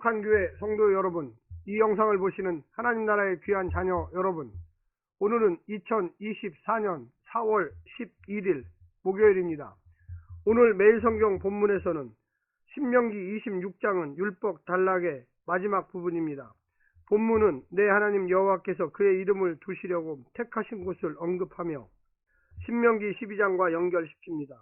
거룩한 교회 성도 여러분, 이 영상을 보시는 하나님 나라의 귀한 자녀 여러분, 오늘은 2024년 4월 11일 목요일입니다. 오늘 매일 성경 본문에서는 신명기 26장은 율법 단락의 마지막 부분입니다. 본문은 내 하나님 여호와께서 그의 이름을 두시려고 택하신 곳을 언급하며 신명기 12장과 연결시킵니다.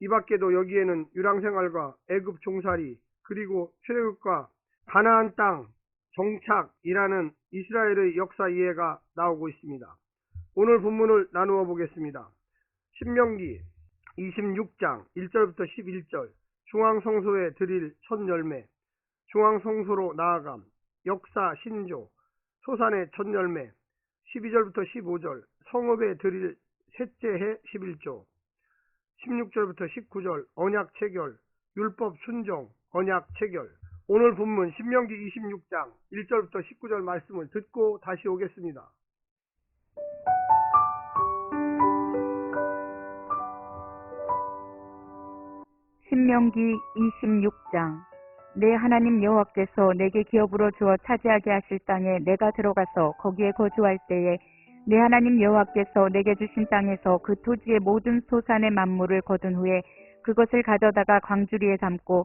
이 밖에도 여기에는 유랑생활과 애굽 종살이 그리고 출애굽과 가나안 땅 정착이라는 이스라엘의 역사 이해가 나오고 있습니다. 오늘 본문을 나누어 보겠습니다. 신명기 26장 1절부터 11절. 중앙성소에 드릴 첫 열매. 중앙성소로 나아감. 역사 신조. 소산의 첫 열매. 12절부터 15절. 성읍에 드릴 셋째 해 11조. 16절부터 19절. 언약 체결. 율법 순종 언약 체결 오늘 본문 신명기 26장 1절부터 19절 말씀을 듣고 다시 오겠습니다. 신명기 26장 내 하나님 여호와께서 내게 기업으로 주어 차지하게 하실 땅에 내가 들어가서 거기에 거주할 때에 내 하나님 여호와께서 내게 주신 땅에서 그 토지의 모든 소산의 만물을 거둔 후에 그것을 가져다가 광주리에 담고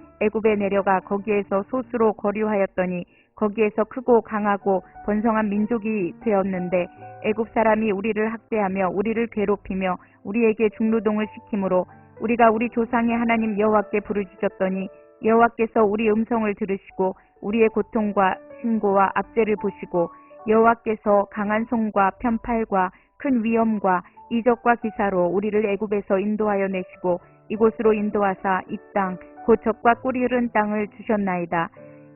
애굽에 내려가 거기에서 소수로 거류하였더니 거기에서 크고 강하고 번성한 민족이 되었는데 애굽 사람이 우리를 학대하며 우리를 괴롭히며 우리에게 중노동을 시키므로 우리가 우리 조상의 하나님 여호와께 부르짖었더니 여호와께서 우리 음성을 들으시고 우리의 고통과 신고와 압제를 보시고 여호와께서 강한 손과 편팔과 큰 위엄과 이적과 기사로 우리를 애굽에서 인도하여 내시고 이곳으로 인도하사 이 땅 곧 적과 꿀이 흐른 땅을 주셨나이다.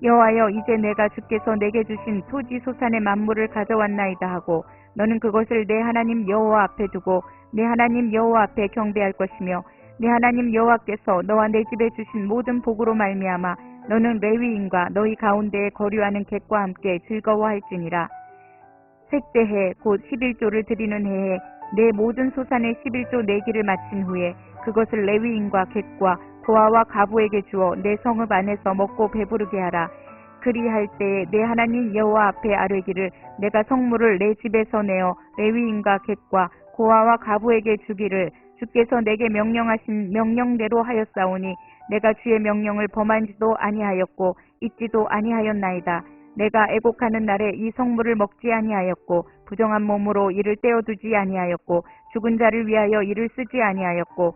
여호와여 이제 내가 주께서 내게 주신 토지 소산의 만물을 가져왔나이다 하고 너는 그것을 내 하나님 여호와 앞에 두고 내 하나님 여호와 앞에 경배할 것이며 내 하나님 여호와께서 너와 내 집에 주신 모든 복으로 말미암아 너는 레위인과 너희 가운데에 거류하는 객과 함께 즐거워할지니라. 셋째 해곧 11조를 드리는 해에 내 모든 소산의 11조 내기를 마친 후에 그것을 레위인과 객과 고아와 가부에게 주어 내 성읍 안에서 먹고 배부르게 하라. 그리할 때에 내 하나님 여호와 앞에 아뢰기를 내가 성물을 내 집에서 내어 레위인과 객과 고아와 가부에게 주기를 주께서 내게 명령하신 명령대로 하였사오니 내가 주의 명령을 범한지도 아니하였고 잊지도 아니하였나이다. 내가 애곡하는 날에 이 성물을 먹지 아니하였고 부정한 몸으로 이를 떼어두지 아니하였고 죽은 자를 위하여 이를 쓰지 아니하였고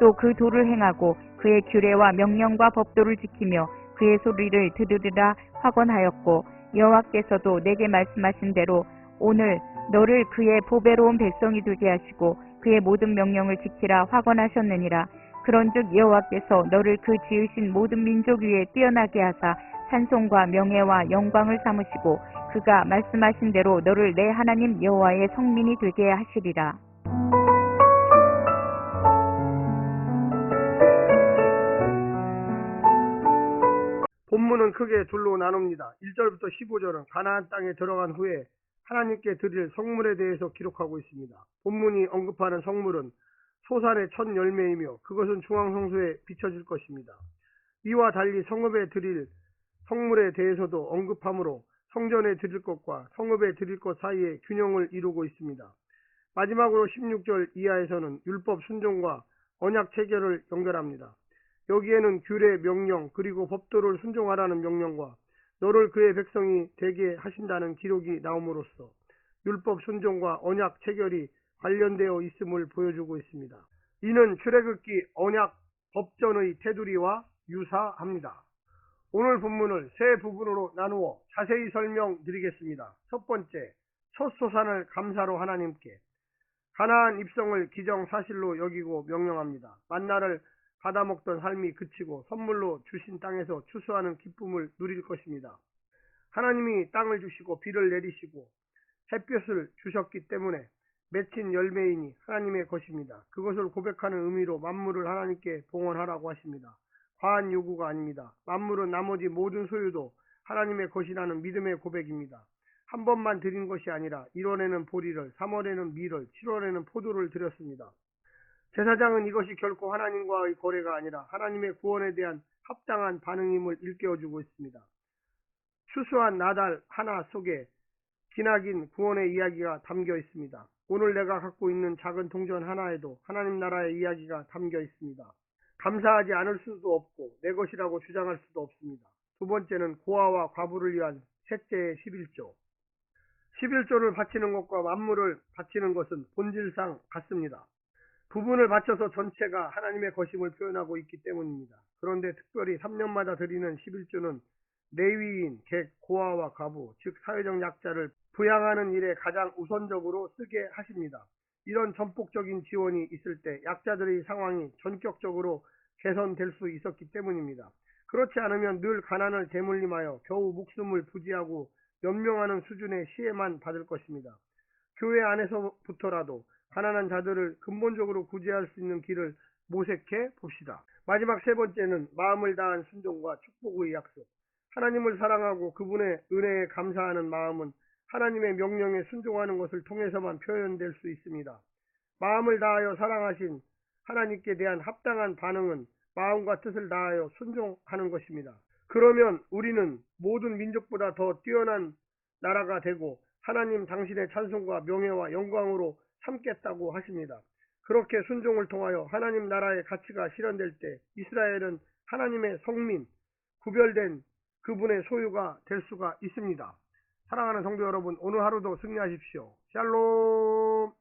또 그 도를 행하고 그의 규례와 명령과 법도를 지키며 그의 소리를 들으리라 확언하였고 여호와께서도 내게 말씀하신 대로 오늘 너를 그의 보배로운 백성이 되게 하시고 그의 모든 명령을 지키라 확언하셨느니라. 그런즉 여호와께서 너를 그 지으신 모든 민족 위에 뛰어나게 하사 찬송과 명예와 영광을 삼으시고 그가 말씀하신 대로 너를 내 하나님 여호와의 성민이 되게 하시리라. 본문은 크게 둘로 나눕니다. 1절부터 15절은 가나안 땅에 들어간 후에 하나님께 드릴 성물에 대해서 기록하고 있습니다. 본문이 언급하는 성물은 소산의 첫 열매이며 그것은 중앙성소에 비춰질 것입니다. 이와 달리 성읍에 드릴 성물에 대해서도 언급하므로 성전에 드릴 것과 성읍에 드릴 것 사이에 균형을 이루고 있습니다. 마지막으로 16절 이하에서는 율법 순종과 언약 체결을 연결합니다. 여기에는 규례 명령 그리고 법도를 순종하라는 명령과 너를 그의 백성이 되게 하신다는 기록이 나옴으로써 율법 순종과 언약 체결이 관련되어 있음을 보여주고 있습니다. 이는 출애굽기 언약 법전의 테두리와 유사합니다. 오늘 본문을 세 부분으로 나누어 자세히 설명드리겠습니다. 첫 번째, 첫 소산을 감사로 하나님께 가나안 입성을 기정 사실로 여기고 명령합니다. 만나를 받아먹던 삶이 그치고 선물로 주신 땅에서 추수하는 기쁨을 누릴 것입니다. 하나님이 땅을 주시고 비를 내리시고 햇볕을 주셨기 때문에 맺힌 열매이니 하나님의 것입니다. 그것을 고백하는 의미로 만물을 하나님께 봉헌하라고 하십니다. 과한 요구가 아닙니다. 만물은 나머지 모든 소유도 하나님의 것이라는 믿음의 고백입니다. 한 번만 드린 것이 아니라 1월에는 보리를, 3월에는 밀을, 7월에는 포도를 드렸습니다. 제사장은 이것이 결코 하나님과의 거래가 아니라 하나님의 구원에 대한 합당한 반응임을 일깨워주고 있습니다. 추수한 나달 하나 속에 기나긴 구원의 이야기가 담겨 있습니다. 오늘 내가 갖고 있는 작은 동전 하나에도 하나님 나라의 이야기가 담겨 있습니다. 감사하지 않을 수도 없고 내 것이라고 주장할 수도 없습니다. 두 번째는 고아와 과부를 위한 셋째의 11조. 11조를 바치는 것과 만물을 바치는 것은 본질상 같습니다. 부분을 바쳐서 전체가 하나님의 것임을 표현하고 있기 때문입니다. 그런데 특별히 3년마다 드리는 11조는 내위인, 객, 고아와 과부, 즉 사회적 약자를 부양하는 일에 가장 우선적으로 쓰게 하십니다. 이런 전폭적인 지원이 있을 때 약자들의 상황이 전격적으로 개선될 수 있었기 때문입니다. 그렇지 않으면 늘 가난을 대물림하여 겨우 목숨을 부지하고 연명하는 수준의 시혜만 받을 것입니다. 교회 안에서부터라도 가난한 자들을 근본적으로 구제할 수 있는 길을 모색해 봅시다. 마지막 세 번째는 마음을 다한 순종과 축복의 약속. 하나님을 사랑하고 그분의 은혜에 감사하는 마음은 하나님의 명령에 순종하는 것을 통해서만 표현될 수 있습니다. 마음을 다하여 사랑하신 하나님께 대한 합당한 반응은 마음과 뜻을 다하여 순종하는 것입니다. 그러면 우리는 모든 민족보다 더 뛰어난 나라가 되고 하나님 당신의 찬송과 명예와 영광으로 삼겠다고 하십니다. 그렇게 순종을 통하여 하나님 나라의 가치가 실현될 때 이스라엘은 하나님의 성민, 구별된 그분의 소유가 될 수가 있습니다. 사랑하는 성도 여러분, 오늘 하루도 승리하십시오. 샬롬!